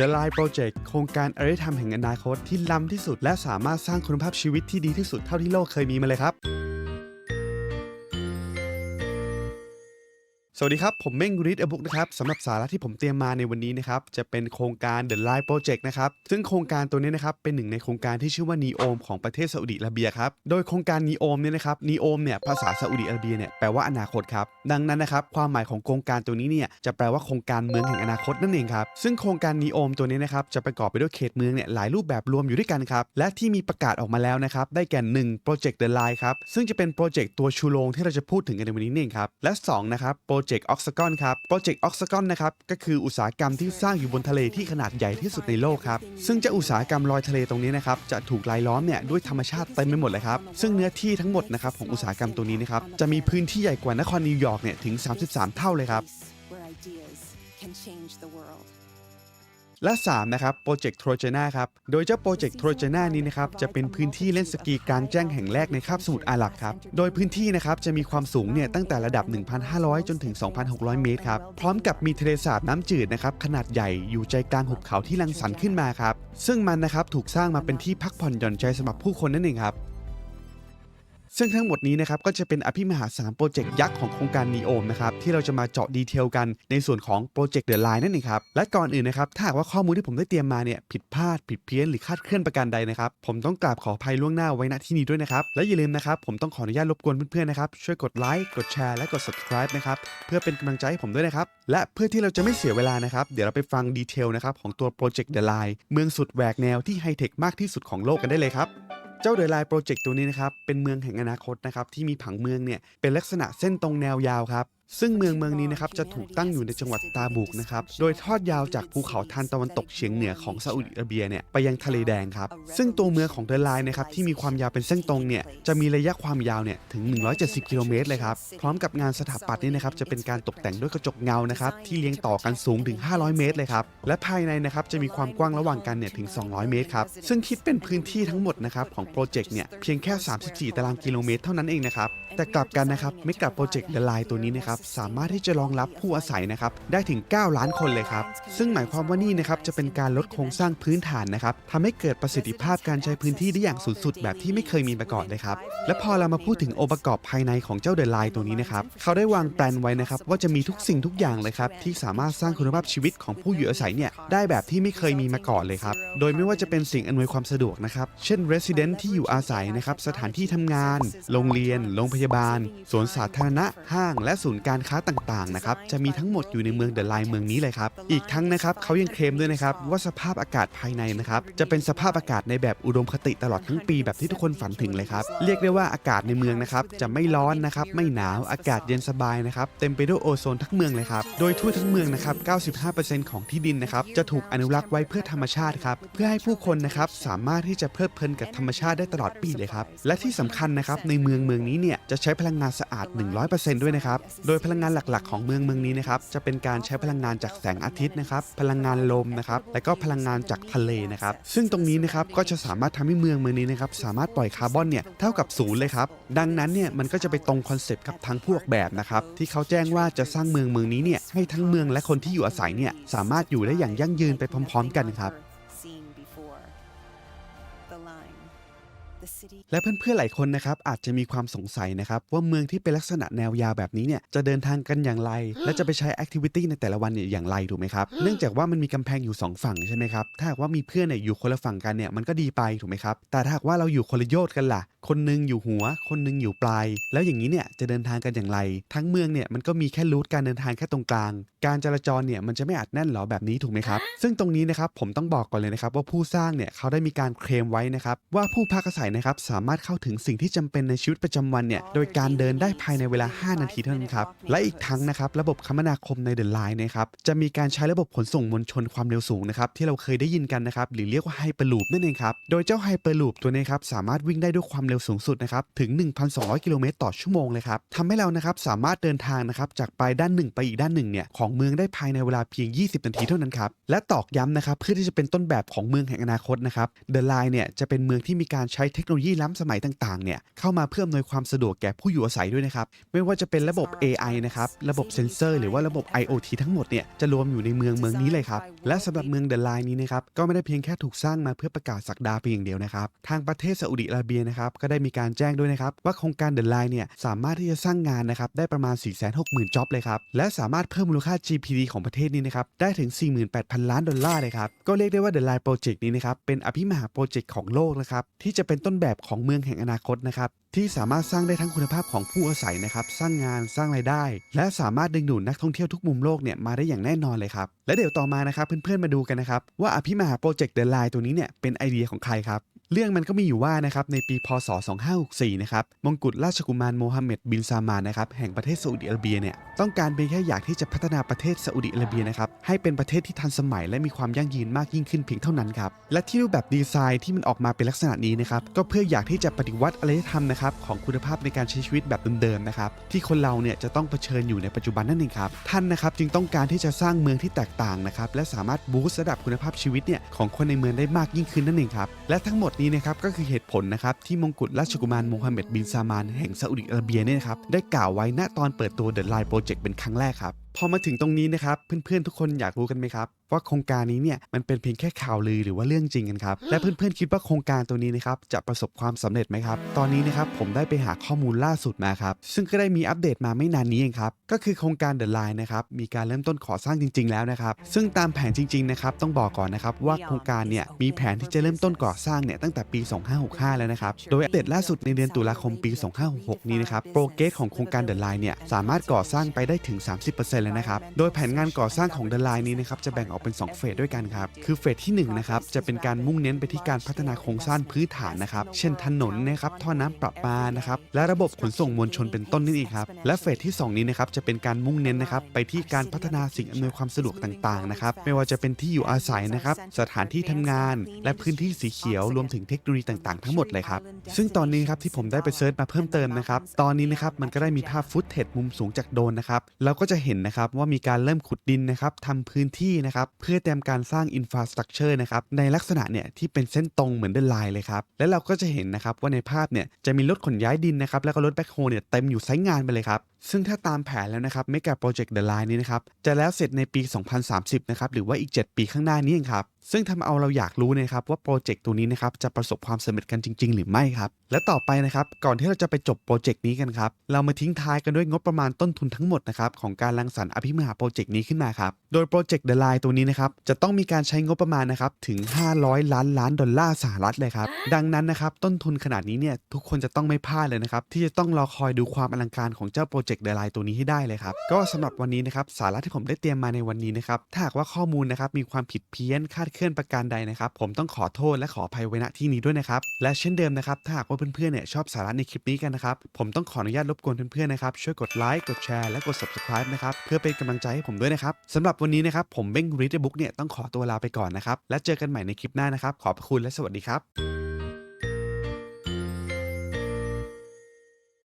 The Line Project โครงการอารยธรรมแห่งอนาคตที่ล้ำที่สุด และสามารถสร้างคุณภาพชีวิตที่ดีที่สุดเท่าที่โลกเคยมีมาเลยครับ สวัสดีครับ ผมเม่งรีดอบุ๊กนะครับสำหรับสาระที่ผมเตรียมมาในวันนี้นะครับ จะเป็นโครงการ The Line Project นะครับ ซึ่งโครงการตัวนี้นะครับ เป็นหนึ่งในโครงการที่ชื่อว่า NEOM ของประเทศซาอุดิอาระเบียครับ โดยโครงการ NEOM เนี่ยนะครับ NEOM เนี่ยภาษาซาอุดิอาระเบียเนี่ยแปลว่าอนาคตครับ ดังนั้นนะครับ ความหมายของโครงการตัวนี้เนี่ยจะแปลว่าโครงการเมืองแห่งอนาคตนั่นเองครับซึ่งโครงการ NEOM ตัวนี้นะครับจะประกอบไปด้วยเขตเมืองเนี่ยหลายรูปแบบรวมอยู่ด้วยกันครับและที่มีประกาศออกมาแล้วนะครับได้แก่1 Project The Line ครับซึ่งจะเป็นโปรเจกต์ตัวชูโรงที่เราจะพูดถึงกันในวันนี้เองครับและ2นะครับโปรเจกต์ออกซากอนครับโปรเจกต์ออกซากอนนะครับก็คืออุตสาหกรรมที่สร้างอยู่บนทะเลที่ขนาดใหญ่ที่สุดในโลกครับซึ่งเจะอุตสาหกรรมลอยทะเลตรงนี้นะครับจะถูกรายล้อมเนี่ยด้วยธรรมชาติเต็มไปหมดเลยครับซึ่งเนื้อที่ทั้งหมดนะครับของอุตสาหกรรมตัวนี้นะครับจะมีพื้นที่ใหญ่กว่านครนิวยอร์กเนี่ยถึง 33 เท่าเลยครับ และ3นะครับโปรเจกต์โทรเจนาครับ โดยเจ้าโปรเจกต์โทรเจนานี้นะครับจะเป็นพื้นที่เล่นสกีกลางแจ้งแห่งแรกในคาบสมุทรอาหรับครับ โดยพื้นที่นะครับจะมีความสูงเนี่ยตั้งแต่ระดับ 1,500 จนถึง 2,600 เมตรครับ พร้อมกับมีทะเลสาบน้ำจืดนะครับขนาดใหญ่อยู่ใจกลางหุบเขาที่รังสรรค์ขึ้นมาครับ ซึ่งมันนะครับถูกสร้างมาเป็นที่พักผ่อนหย่อนใจสำหรับผู้คนนั่นเองครับ ซึ่งทั้งหมดนี้นะครับก็จะเป็นอภิมหาสามโปรเจกต์ยักษ์ของโครงการ NEOM นะครับที่เราจะมาเจาะดีเทลกันในส่วนของโปรเจกต์ The Line นั่นเองครับและก่อนอื่นนะครับถ้าหากว่าข้อมูลที่ผมได้เตรียมมาเนี่ยผิดพลาดผิดเพี้ยนหรือคาดเคลื่อนประการใดนะครับผมต้องกราบขออภัยล่วงหน้าไว้ณที่นี้ด้วยนะครับและอย่าลืมนะครับผมต้องขออนุญาตรบกวนเพื่อนๆนะครับช่วยกดไลค์กดแชร์และกด subscribe นะครับเพื่อเป็นกำลังใจให้ผมด้วยนะครับและเพื่อที่เราจะไม่เสียเวลานะครับเดี๋ยวเราไปฟังดีเทลนะครับของตัวโปรเจกต์ The Line เมืองสุดแหวกแนวที่ไฮเทคมากที่สุดของโลกกันได้เลยครับ เจ้าเดอะไลน์โปรเจกต์ตัวนี้นะครับเป็นเมืองแห่งอนาคตนะครับที่มีผังเมืองเนี่ยเป็นลักษณะเส้นตรงแนวยาวครับ ซึ่งเมืองเมืองนี้นะครับจะถูกตั้งอยู่ในจังหวัดตาบุกนะครับ โดยทอดยาวจากภูเขาทานตะวันตกเฉียงเหนือของซาอุดิอาระเบียเนี่ยไปยังทะเลแดงครับ ซึ่งตัวเมืองของเดอะไลน์นะครับที่มีความยาวเป็นเส้นตรงเนี่ยจะมีระยะความยาวเนี่ยถึง 170 กิโลเมตรเลยครับ พร้อมกับงานสถาปัตย์นี่นะครับจะเป็นการตกแต่งด้วยกระจกเงานะครับที่เรียงต่อกันสูงถึง 500 เมตรเลยครับ และภายในนะครับจะมีความกว้างระหว่างกันเนี่ยถึง 200 เมตรครับ ซึ่งคิดเป็นพื้นที่ทั้งหมดนะครับของโปรเจกต์เนี่ยเพียงแค่ 34 ตารางกิโลเมตรเท่านั้นเองนะครับแต่กลับกันนะครับไม่กลับโปรเจกต์เดอะไลน์ตัวนี้นะครับสามารถที่จะรองรับผู้อาศัยนะครับได้ถึง 9 ล้านคนเลยครับ ซึ่งหมายความว่านี่นะครับจะเป็นการลดโครงสร้างพื้นฐานนะครับทำให้เกิดประสิทธิภาพการใช้พื้นที่ได้อย่างสูงสุดแบบที่ไม่เคยมีมาก่อนเลยครับ และพอเรามาพูดถึงองค์ประกอบภายในของเจ้าเดอะไลน์ตัวนี้นะครับเขาได้วางแปลนไว้นะครับว่าจะมีทุกสิ่งทุกอย่างเลยครับที่สามารถสร้างคุณภาพชีวิตของผู้อยู่อาศัยเนี่ยได้แบบที่ไม่เคยมีมาก่อนเลยครับโดยไม่ว่าจะเป็นสิ่งอำนวยความสะดวกนะครับเช่น resident ที่อยู่อาศัยนะครับสถานที่ทำงาน โรงเรียน โรงพยาบาล สวนสาธารณะ ห้าง และศูนย์การการค้าต่างๆนะครับจะมีทั้งหมดอยู่ในเมืองเดอะไลน์เมืองนี้เลยครับ อีกทั้งนะครับเขายังเคลมด้วยนะครับว่าสภาพอากาศภายในนะครับจะเป็นสภาพอากาศในแบบอุดมคติตลอดทั้งปีแบบที่ทุกคนฝันถึงเลยครับเรียกได้ว่าอากาศในเมืองนะครับจะไม่ร้อนนะครับไม่หนาวอากาศเย็นสบายนะครับเต็มไปด้วยโอโซนทั้งเมืองเลยครับโดยทั่วทั้งเมืองนะครับ 95%ของที่ดินนะครับจะถูกอนุรักษ์ไว้เพื่อธรรมชาติครับเพื่อให้ผู้คนนะครับสามารถที่จะเพลิดเพลินกับธรรมชาติได้ตลอดปีเลยครับและที่สำคัญนะครับในเมืองเมืองนี้เนี่ยจะใช้พลังงานสะอาด 100%ด้วยนะครับโดยพลังงานหลักๆ ของเมืองเมืองนี้นะครับจะเป็นการใช้พลังงานจากแสงอาทิตย์นะครับพลังงานลมนะครับและก็พลังงานจากทะเลนะครับซึ่งตรงนี้นะครับก็จะสามารถทำให้เมืองเมืองนี้นะครับสามารถปล่อยคาร์บอนเนี่ยเท่ากับศูนย์เลยครับดังนั้นเนี่ยมันก็จะไปตรงคอนเซปต์กับทางผู้ออกแบบนะครับที่เขาแจ้งว่าจะสร้างเมืองเมืองนี้เนี่ยให้ทั้งเมืองและคนที่อยู่อาศัยเนี่ยสามารถอยู่ได้อย่างยั่งยืนไปพร้อม ๆ กันครับ และเพื่อนๆหลายคนนะครับอาจจะมีความสงสัยนะครับว่าเมืองที่เป็นลักษณะแนวยาวแบบนี้เนี่ยจะเดินทางกันอย่างไร และจะไปใช้แอคทิวิตี้ในแต่ละวันเนี่ยอย่างไรถูกไหมครับเนื่องจากว่ามันมีกำแพงอยู่ 2 ฝั่งใช่ไหมครับถ้าหากว่ามีเพื่อนเนี่ยอยู่คนละฝั่งกันเนี่ยมันก็ดีไปถูกไหมครับแต่ถ้าหากว่าเราอยู่คนละโยชน์กันล่ะ คนหนึงอยู่หัว คนหนึงอยู่ปลาย แล้วอย่างนี้เนี่ยจะเดินทางกันอย่างไร ทั้งเมืองเนี่ยมันก็มีแค่รูทการเดินทางแค่ตรงกลาง การจราจรเนี่ยมันจะไม่อาจแน่นหรอแบบนี้ถูกไหมครับซึ่งตรงนี้นะครับผมต้องบอกก่อนเลยนะครับว่าผู้สร้างเนี่ยเขาได้มีการเคลมไว้นะครับว่าผู้พักอาศัยนะครับสามารถเข้าถึงสิ่งที่จำเป็นในชีวิตประจำวันเนี่ยโดยการเดินได้ภายในเวลา 5 นาทีเท่านั้นครับและอีกทั้งนะครับระบบคมนาคมในเดอะไลน์นะครับจะมีการใช้ระบบขนส่งมวลชนความเร็วสูงนะครับที่เราเคยได้ยินกันนะครับหรือเรียกว่าไฮเปอร์ลูปนั่นเองครับโดยเจ้าไฮเปอร์ลูปตัวนี้ครับสามารถวิ่งได้ด้วยความเร็วสูงสุดนะครับถึง 1,200 กิโลเมตรต่อชั่วโมงเลยครับทำให้เรานะครับสามารถเดินทางนะครับจากปลายด้านหนึ่งไปอีกด้านหนึ่งเนี่ยของเมืองได้ภายในเวลาเพียง 20 นาทีเท่านั้นครับและตอกย้ำนะครับเพื่อที่จะเป็นต้นแบบของเมืองแห่งอนาคตนะครับเดอะไลน์เนี่ยจะเป็นเมืองที่มีการใช้เททคโนโลยีล้ำสมัยต่างๆ เนี่ยเข้ามาเพื่ออำนวยความสะดวกแก่ผู้อยู่อาศัยด้วยนะครับ ไม่ว่าจะเป็นระบบ AI นะครับ ระบบเซ็นเซอร์หรือว่าระบบ IoT ทั้งหมดเนี่ยจะรวมอยู่ในเมืองเมืองนี้เลยครับ และสำหรับเมืองเดลไลน์นี้นะครับก็ไม่ได้เพียงแค่ถูกสร้างมาเพื่อประกาศสักดาเพียงอย่างเดียวนะครับ ทางประเทศซาอุดิอาระเบียนะครับก็ได้มีการแจ้งด้วยนะครับว่าโครงการเดลไลน์เนี่ยสามารถที่จะสร้างงานนะครับได้ประมาณ 460,000จ็อบเลยครับและสามารถเพิ่มมูลค่า GPD ของประเทศนี้นะครับได้ถึง 48,000 ล้านดอลลาร์เลยครับก็เรียกได้ว่า The Line Project นี้นะครับเป็นอภิมหาโปรเจกต์ของโลกนะครับที่จะเป็นต้น้นแบบของเมืองแห่งอนาคตนะครับที่สามารถสร้างได้ทั้งคุณภาพของผู้อาศัยนะครับ สร้างงานสร้างรายได้ และสามารถดึงดูดนักท่องเที่ยวทุกมุมโลกเนี่ยมาได้อย่างแน่นอนเลยครับ และเดี๋ยวต่อมานะครับเพื่อนๆมาดูกันนะครับว่าอภิมหาโปรเจกต์เดอะไลน์ตัวนี้เนี่ยเป็นไอเดียของใครครับ เรื่องมันก็มีอยู่ว่านะครับในปีพศ 2564 นะครับมงกุฎราชกุมารโมฮัมเหม็ดบินซามานนะครับแห่งประเทศซาอุดิอาระเบียเนี่ยต้องการเพียงแค่อยากที่จะพัฒนาประเทศซาอุดิอาระเบียนะครับให้เป็นประเทศที่ทันสมัยและมีความยั่งยืนมากยิ่งขึ้นเพียงเท่านั้นครับและที่รูปแบบดีไซน์ที่มันออกมาเป็นลักษณะนี้นะครับก็เพื่ออยากที่จะปฏิวัติอารยธรรมนะครับของคุณภาพในการใช้ชีวิตแบบเดิมๆนะครับที่คนเราเนี่ยจะต้องเผชิญอยู่ในปัจจุบันนั่นเองครับท่านนะครับจึงต้องการที่จะสร้างเมืองที่แตกต่างนะครับและสามารถบูสต์ระดับคุณภาพชีวิตเนี่ยของคนในเมืองได้มากยิ่งขึ้นนั่นเองครับและทั้งหมดนี้นะครับก็คือเหตุผลนะครับที่มงกุฎราชกุมารโมฮัมเหม็ดบินซามานแห่งซาอุดิอาระเบียเนี่ยนะครับได้กล่าวไว้ณตอนเปิดตัวเดอะไลน์โปรเจกต์เป็นครั้งแรกครับพอมาถึงตรงนี้นะครับเพื่อนๆทุกคนอยากรู้กันไหมครับ ว่าโครงการนี้เนี่ยมันเป็นเพียงแค่ข่าวลือหรือว่าเรื่องจริงกันครับ และเพื่อนๆคิดว่าโครงการตัวนี้นะครับจะประสบความสำเร็จไหมครับ ตอนนี้นะครับผมได้ไปหาข้อมูลล่าสุดมาครับ ซึ่งก็ได้มีอัปเดตมาไม่นานนี้เองครับ ก็คือโครงการ The Line นะครับมีการเริ่มต้นก่อสร้างจริง ๆ แล้วนะครับ ซึ่งตามแผนจริงๆนะครับต้องบอกก่อนนะครับว่าโครงการเนี่ยมีแผนที่จะเริ่มต้นก่อสร้างเนี่ยตั้งแต่ปี 2565 แล้วนะครับ โดยอัปเดตล่าสุดในเดือนตุลาคมปี 2566 นี้นะครับโปรเกสของโครงการ The Line เนี่ยสามารถก่อสร้างไปได้ถึง 30%แล้วนะครับโดยแผนงานก่อสร้างของ The Line นี้นะครับจะแบ่งออกเป็น 2 เฟสด้วยกันครับ คือเฟสที่1นะครับจะเป็นการมุ่งเน้นไปที่การพัฒนาโครงสร้างพื้นฐานนะครับ เช่นถนนนะครับท่อน้ำประปานะครับและระบบขนส่งมวลชนเป็นต้นนั่นเองครับ และเฟสที่ 2 นี้นะครับจะเป็นการมุ่งเน้นนะครับไปที่การพัฒนาสิ่งอำนวยความสะดวกต่างๆนะครับไม่ว่าจะเป็นที่อยู่อาศัยนะครับสถานที่ทำงาน และพื้นที่สีเขียวรวมถึงเทคโนโลยีต่างๆ ทั้งหมดเลยครับซึ่งตอนนี้ครับที่ผมได้ไปเซิร์ชมาเพิ่มเติมนะครับตอนนี้นะครับมันก็ได้มีภาพฟุตเทจมุมสูงจากโดรนนะครับเราก็จะเห็นนะครับว่ามีการเริ่มขุดดินนะครับทำพื้นที่นะครับเพื่อเตรียมการสร้างอินฟราสตรักเจอร์นะครับในลักษณะเนี่ยที่เป็นเส้นตรงเหมือนเดินไลน์เลยครับและเราก็จะเห็นนะครับว่าในภาพเนี่ยจะมีรถขนย้ายดินนะครับแล้วก็รถแบ็คโฮเนี่ยเต็มอยู่ไซต์งานไปเลยครับซึ่งถ้าตามแผนแล้วนะครับเมกะโปรเจกต์เดอะไลน์นี้นะครับจะแล้วเสร็จในปี 2030 นะครับหรือว่าอีก 7 ปีข้างหน้านี้เองครับ ซึ่งทำเอาเราอยากรู้นะครับว่าโปรเจกต์ตัวนี้นะครับจะประสบความสำเร็จกันจริง ๆ หรือไม่ครับ และต่อไปนะครับก่อนที่เราจะไปจบโปรเจกต์นี้กันครับเรามาทิ้งท้ายกันด้วยงบประมาณต้นทุนทั้งหมดนะครับของการรังสรรค์อภิมหาโปรเจกต์นี้ขึ้นมาครับโดยโปรเจกต์เดอะไลน์ตัวนี้นะครับจะต้องมีการใช้งบประมาณนะครับถึง 500 ล้านล้านดอลลาร์สหรัฐเลยครับดังนั้นนะครับต้นทุนขนาดนี้เนี่ยทุกคนจะต้องไม่พลาดเลยนะครับที่จะต้องรอคอยดูความอลังการของเจ้าโปรเจกต์เดอะไลน์ตัวนี้ให้ได้เลยครับก็สำหรับวันนี้นะครับสาระที่ผมได้เตรียมมาในวันนี้นะครับถ้าหากว่าข้อมูลนะครับมีความผิดเพี้ยนคาดเคลื่อนประการใดนะครับ ผมต้องขอโทษและขออภัยไว้ณที่นี้ด้วยนะครับ และเช่นเดิมนะครับ ถ้าหากว่าเพื่อนๆเนี่ยชอบสาระในคลิปนี้กันนะครับ ผมต้องขออนุญาตรบกวนเพื่อนๆนะครับ ช่วยกดไลค์ กดแชร์ และกด subscribe นะครับ เพื่อเป็นกำลังใจให้ผมด้วยนะครับสำหรับวันนี้นะครับ ผมเบ้งรีดบุ๊กเนี่ยต้องขอตัวลาไปก่อนนะครับ และเจอกันใหม่ในคลิปหน้านะครับ ขอบคุณและสวัสดีครับ